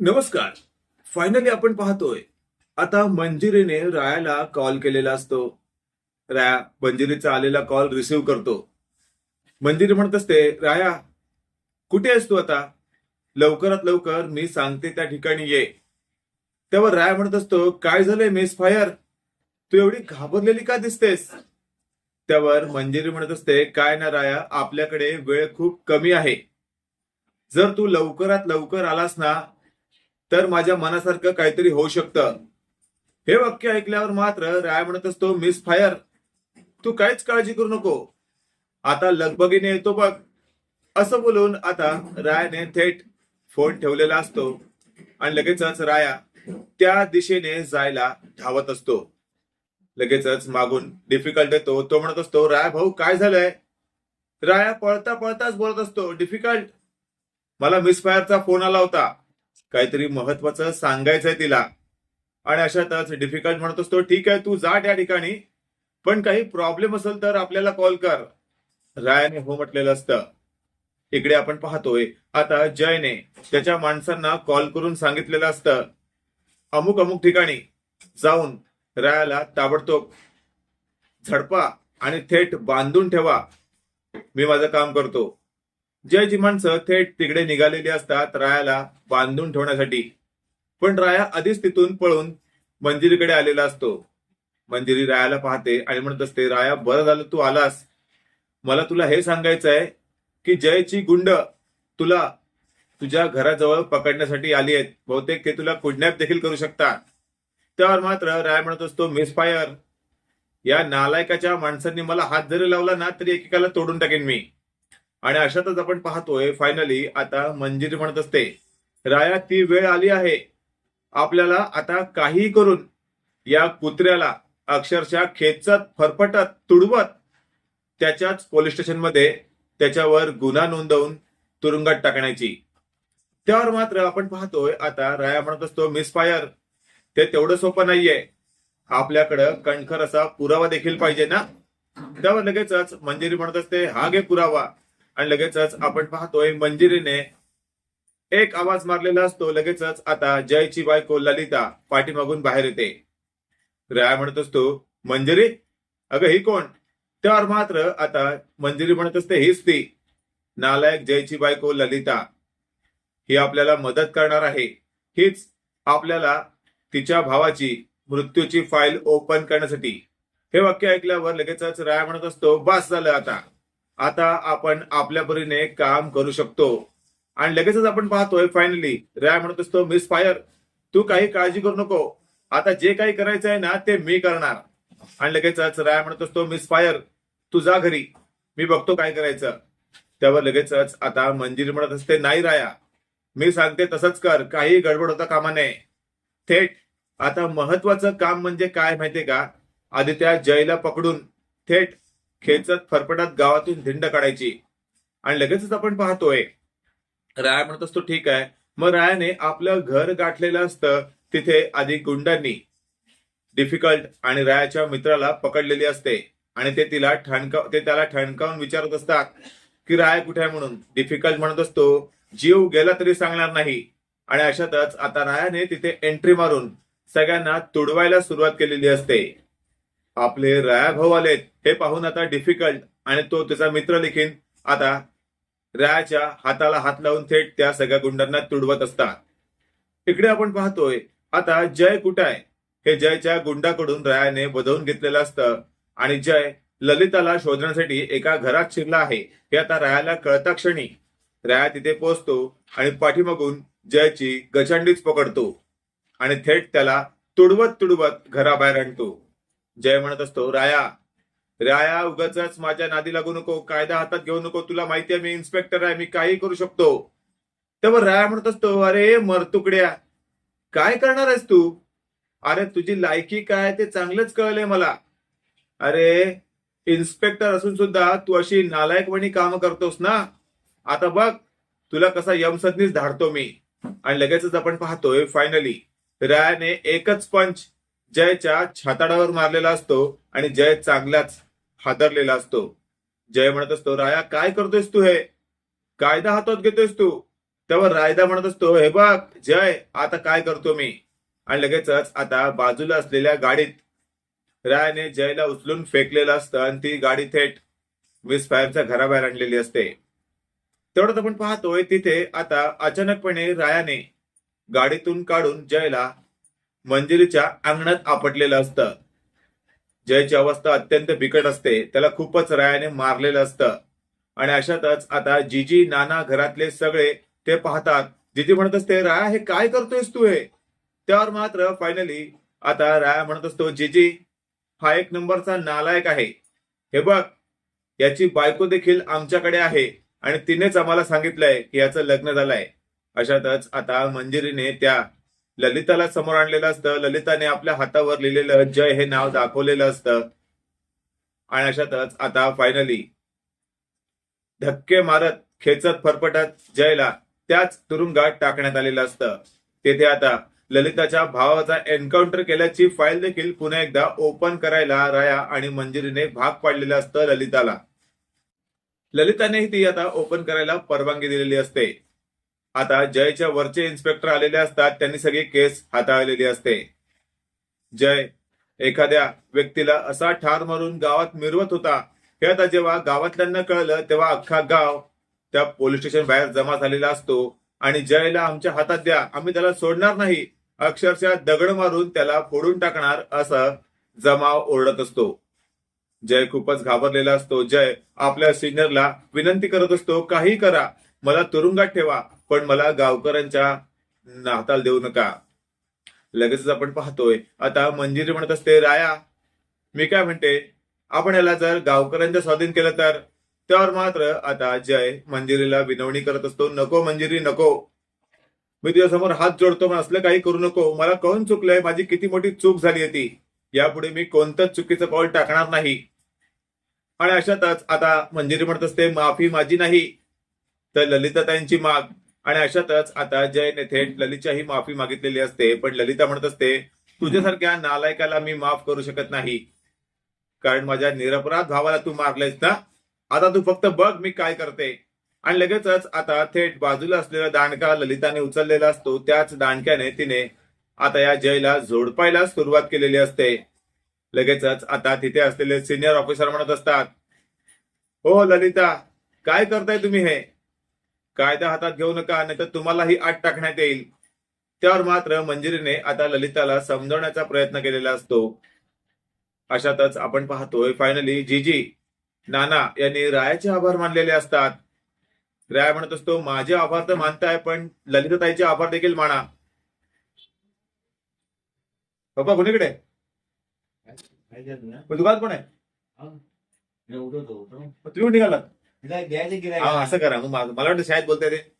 नमस्कार. फायनली आपण पाहतोय. आता मंजिरीने रायाला कॉल केलेला असतो. राया मंजिरीचा आलेला कॉल रिसिव्ह करतो. मंजिरी म्हणत असते राया कुठे आहेस तू आता? लवकरात लवकर मी सांगते त्या ठिकाणी ये. तेव्हा राया म्हणत असतो काय झालंय मिस फायर तू एवढी घाबरलेली का दिसतेस? त्यावर मंजिरी म्हणत असते काय ना राया आपल्याकडे वेळ खूप कमी आहे. जर तू लवकरात लवकर आलास ना तर माझ्या मनासारखं काहीतरी होऊ शकतं. हे वाक्य ऐकल्यावर मात्र राय म्हणत असतो मिस फायर तू काहीच काळजी करू नको. आता लगबगीने येतो बघ. असं बोलून आता रायाने थेट फोन ठेवलेला असतो आणि लगेचच राया त्या दिशेने जायला धावत असतो. लगेचच मागून डिफिकल्ट येतो तो म्हणत असतो राया भाऊ काय झालंय? राया पळता पळताच बोलत असतो डिफिकल्ट मला मिस फायरचा फोन आला होता. काहीतरी महत्वाचं सांगायचंय तिला. आणि अशातच डिफिकल्ट म्हणत असतो ठीक आहे तू जा त्या ठिकाणी. पण काही प्रॉब्लेम असेल तर आपल्याला कॉल कर. रायाने हो म्हटलेलं असतं. इकडे आपण पाहतोय. आता जयने त्याच्या माणसांना कॉल करून सांगितलेलं असतं. अमुक अमुक ठिकाणी जाऊन रायाला ताबडतोब झडपा आणि थेट बांधून ठेवा. मी माझं काम करतो. जयची माणसं थेट तिकडे निघालेली असतात रायाला बांधून ठेवण्यासाठी. पण राया आधीच तिथून पळून मंजिरीकडे आलेला असतो. मंजिरी रायाला पाहते आणि म्हणत असते राया बरं झालं तू आलास. मला तुला हे सांगायचं आहे की जयची गुंड तुला तुझ्या घराजवळ पकडण्यासाठी आली आहेत. बहुतेक ते तुला किडनॅप देखील करू शकतात. त्यावर मात्र राय म्हणत असतो मिसफायर या नालायकाच्या माणसांनी मला हात जरी लावला ना तरी एकेकाला तोडून टाकेन मी. आणि अशातच आपण पाहतोय फायनली आता मंजिरी म्हणत असते. राया ती वेळ आली आहे. आपल्याला आता काहीही करून या कुत्र्याला अक्षरशः खेचत फरफटत तुडवत त्याच्याच पोलीस स्टेशनमध्ये त्याच्यावर गुन्हा नोंदवून तुरुंगात टाकण्याची. त्यावर मात्र आपण पाहतोय आता राया म्हणत असतो मिस फायर ते तेवढं सोपं नाहीये. आपल्याकडं कणखर असा पुरावा देखील पाहिजे ना? त्यावर लगेचच मंजिरी म्हणत असते हा घे पुरावा. आणि लगेचच आपण पाहतोय मंजिरीने एक आवाज मारलेला असतो लगेचच आता जयची बायको ललिता पाठीमागून बाहेर येते. राय म्हणत असतो मंजिरी? अगं ही कोण? त्यावर मात्र आता मंजिरी म्हणत असते हीच ती. नालायक जयची बायको ललिता ही आपल्याला मदत करणार आहे. हीच आपल्याला तिच्या भावाची मृत्यूची फाईल ओपन करण्यासाठी. हे वाक्य ऐकल्यावर लगेचच राय म्हणत असतो बास झालं आता. आता आपण आपल्या परीने काम करू शकतो. आणि लगेचच आपण पाहतोय फायनली रॅ म्हणत असतो मिस फायर तू काही काळजी करू नको. आता जे काही करायचं आहे ना ते मी करणार. आणि लगेचच राय म्हणत असतो मिस फायर तू जा घरी. मी बघतो काय करायचं. त्यावर लगेचच आता मंजिरी म्हणत असते नाही राया. मी सांगते तसंच कर. काही गडबड होता कामा नये. थेट आता महत्वाचं काम म्हणजे काय माहितीये का? आधी त्या जयला पकडून थेट खेचत फरफटत गावातून धिंड काढायची. आणि लगेचच आपण पाहतोय राय म्हणत असतो ठीक आहे. मग रायाने आपलं घर गाठलेलं असतं तिथे आधी गुंडांनी. डिफिकल्ट आणि रायाच्या मित्राला पकडलेली असते. आणि ते तिला ठणकाव ते त्याला ठणकावून विचारत असतात की राय कुठे आहे म्हणून? डिफिकल्ट म्हणत असतो जीव गेला तरी सांगणार नाही. आणि अशातच आता रायाने तिथे एंट्री मारून सगळ्यांना तुडवायला सुरुवात केलेली असते. आपले राया भाऊ आलेत हे पाहून आता डिफिकल्ट आणि तो त्याचा मित्र देखील आता रायाच्या हाताला हात लावून थेट त्या सगळ्या गुंडांना तुडवत असतात. इकडे आपण पाहतोय आता जय कुठे आहे? हे जयच्या गुंडाकडून रायाने बदवून घेतलेलं असतं आणि जय ललिताला शोधण्यासाठी एका घरात शिरला आहे. हे आता रायाला कळता क्षणी. राया तिथे पोहोचतो आणि पाठीमागून जयची गचंडीच पकडतो आणि थेट त्याला तुडवत तुडवत घराबाहेर आणतो. जय म्हणत असतो राया राया उगाच माझ्या नादी लागू नको कायदा हातात घेऊ नको तुला माहिती आहे मी इन्स्पेक्टर आहे मी काही करू शकतो. तेव्हा राया म्हणत असतो अरे मरतुकड्या काय करणार आहेस तू? अरे तुझी लायकी काय ते चांगलंच कळलंय मला. अरे इन्स्पेक्टर असून सुद्धा तू अशी नालायकवणी काम करतोस ना? आता बघ तुला कसा यमसदनीच धाडतो मी. आणि लगेचच आपण पाहतोय फायनली रायाने एकच पंच जयच्या छाताडावर मारलेला असतो आणि जय चांगलाच हादरलेला असतो. जय म्हणत असतो राया काय करतोयस तू हे? कायदा हातात घेतोयस तू? तेव्हा रायदा म्हणत असतो हे बघ जय आता काय करतो मी? आणि लगेचच आता बाजूला असलेल्या गाडीत रायाने जयला उचलून फेकलेलं असतं आणि ती गाडी थेट मिस फायरच्या घराबाहेर आणलेली असते. तेवढ्यात आपण पाहतोय तिथे आता अचानकपणे रायाने गाडीतून काढून जयला मंजिरीच्या अंगणात आपटलेलं असतं. जयची अवस्था अत्यंत बिकट असते. त्याला खूपच रायाने मारलेलं असतं. आणि अशातच आता जीजी नाना घरातले सगळे ते पाहतात. जीजी म्हणत असते राया हे काय करतोयस तू हे? त्यावर मात्र फायनली आता राया म्हणत असतो जीजी हा एक नंबरचा नालायक आहे. हे बघ याची बायको देखील आमच्याकडे आहे आणि तिनेच आम्हाला सांगितलंय की याचं लग्न झालंय. अशातच आता मंजिरीने त्या ललिताला समोर आणलेलं असतं. ललिताने आपल्या हातावर लिहिलेलं जय हे नाव दाखवलेलं असतं. आणि अशातच आता फायनली धक्के मारत खेचत फरफटत जयला त्याच तुरुंगात टाकण्यात आलेलं असतं. तेथे आता ललिताच्या भावाचा एन्काउंटर केल्याची फाईल देखील पुन्हा एकदा ओपन करायला राया आणि मंजिरीने भाग पाडलेलं असतं ललिताला. ललिताने ती आता ओपन करायला परवानगी दिलेली असते. आता जयच्या वरचे इन्स्पेक्टर आलेले असतात त्यांनी सगळी केस हाताळलेली असते. जय एखाद्या व्यक्तीला असा ठार मारून गावात मिरवत होता हे आता जेव्हा गावातल्यांना कळलं तेव्हा अख्खा गाव त्या पोलीस स्टेशन बाहेर जमा झालेला असतो आणि जयला आमच्या हातात द्या आम्ही त्याला सोडणार नाही. अक्षरशः दगड मारून त्याला फोडून टाकणार असं जमाव ओरडत असतो. जय खूपच घाबरलेला असतो. जय आपल्या सिनियरला विनंती करत असतो काही करा मला तुरुंगात ठेवा पण मला गावकऱ्यांच्या हाताला देऊ नका. लगेचच आपण पाहतोय. आता मंजिरी म्हणत असते राया मी काय म्हणते? आपण याला जर गावकऱ्यांच्या स्वाधीन केलं तर? त्यावर मात्र आता जय मंजिरीला विनवणी करत असतो नको मंजिरी नको. मी तुझ्या समोर हात जोडतो पण असलं काही करू नको. मला कळून चुकलंय? माझी किती मोठी चूक झाली होती यापुढे मी कोणतंच चुकीचं पाऊल टाकणार नाही. आणि अशातच आता मंजिरी म्हणत असते माफी माझी नाही. तर ललिताताईंची माग. आणि अशातच आता जयने थेट ललिताही माफी मागितलेली असते पण ललिता म्हणत असते तुझ्यासारख्या नालायकाला मी माफ करू शकत नाही. कारण माझ्या निरपराध भावाला तू मारलेस ना? आता तू फक्त बघ मी काय करते. आणि लगेचच आता थेट बाजूला असलेला दांडका ललिताने उचललेला असतो. त्याच दांडक्याने तिने आता या जयला झोडपायला सुरुवात केलेली असते. लगेचच आता तिथे असलेले सिनियर ऑफिसर म्हणत असतात हो ललिता काय करताय तुम्ही हे? कायदा हातात घेऊ नका नाही तर तुम्हालाही आत टाकण्यात येईल. त्यावर मात्र मंजिरीने आता ललिताला समजवण्याचा प्रयत्न केलेला असतो. अशातच आपण पाहतोय फायनली जीजी नाना यांनी रायाचे आभार मानलेले असतात. राय म्हणत असतो माझे आभार तर मानताय पण ललिताताईचे आभार देखील माना. पप्पा कोणीकडे पण दुकानात कोण आहे? तुम्ही निघालात. असं करा. मग मला वाटतं शाळेत बोलताय ते.